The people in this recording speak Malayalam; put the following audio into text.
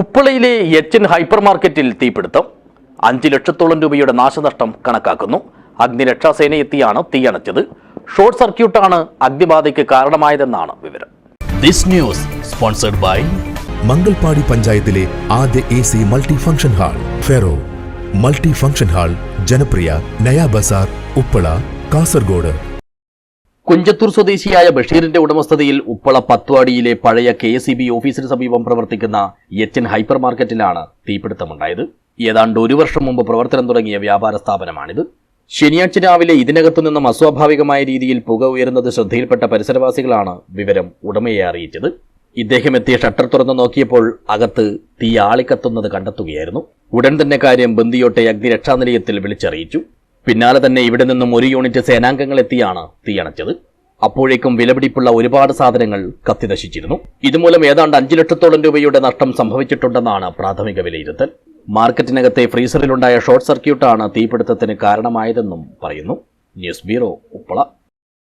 ഉപ്പളയിലെ എച്ച് എൻ ഹൈപ്പർ മാർക്കറ്റിൽ തീപിടുത്തം. അഞ്ച് ലക്ഷത്തോളം രൂപയുടെ നാശനഷ്ടം കണക്കാക്കുന്നു. അഗ്നിരക്ഷാസേന എത്തിയാണ് തീയണച്ചത് ഷോർട്ട് സർക്യൂട്ടാണ് അഗ്നിബാധയ്ക്ക് കാരണമായതെന്നാണ് വിവരം. This news sponsored by Mangalpady പഞ്ചായത്തിലെ ആദ്യ A C multi function hall ferro. Multi function hall ജനപ്രിയ നയാ ബസാർ ഉപ്പള കാസർഗോഡ്. കുഞ്ചത്തൂർ സ്വദേശിയായ ബഷീറിന്റെ ഉടമസ്ഥതയിൽ ഉപ്പള പത്വാടിയിലെ പഴയ കെ എസ് ഇ ബി ഓഫീസിന് സമീപം പ്രവർത്തിക്കുന്ന എച്ച് ഹൈപ്പർ മാർക്കറ്റിലാണ് തീപിടുത്തമുണ്ടായത്. ഏതാണ്ട് ഒരു വർഷം മുമ്പ് പ്രവർത്തനം തുടങ്ങിയ വ്യാപാര സ്ഥാപനമാണിത്. ശനിയാഴ്ച രാവിലെ ഇതിനകത്തു നിന്നും അസ്വാഭാവികമായ രീതിയിൽ പുക ഉയരുന്നത് ശ്രദ്ധയിൽപ്പെട്ട പരിസരവാസികളാണ് വിവരം ഉടമയെ അറിയിച്ചത്. ഇദ്ദേഹം എത്തിയ ഷട്ടർ തുറന്നു നോക്കിയപ്പോൾ അകത്ത് തീ ആളിക്കത്തുന്നത് കണ്ടെത്തുകയായിരുന്നു. ഉടൻ തന്നെ കാര്യം ബന്ദിയോട്ടെ അഗ്നിരക്ഷാ നിലയത്തിൽ വിളിച്ചറിയിച്ചു. പിന്നാലെ തന്നെ ഇവിടെ നിന്നും ഒരു യൂണിറ്റ് സേനാംഗങ്ങൾ എത്തിയാണ് തീയണച്ചത്. അപ്പോഴേക്കും വിലപിടിപ്പുള്ള ഒരുപാട് സാധനങ്ങൾ കത്തിനശിച്ചിരുന്നു ഇതുമൂലം ഏതാണ്ട് അഞ്ചു ലക്ഷത്തോളം രൂപയുടെ നഷ്ടം സംഭവിച്ചിട്ടുണ്ടെന്നാണ് പ്രാഥമിക വിലയിരുത്തൽ. മാർക്കറ്റിനകത്തെ ഫ്രീസറിലുണ്ടായ ഷോർട്ട് സർക്യൂട്ടാണ് തീപിടുത്തത്തിന് കാരണമായതെന്നും പറയുന്നു. News bureau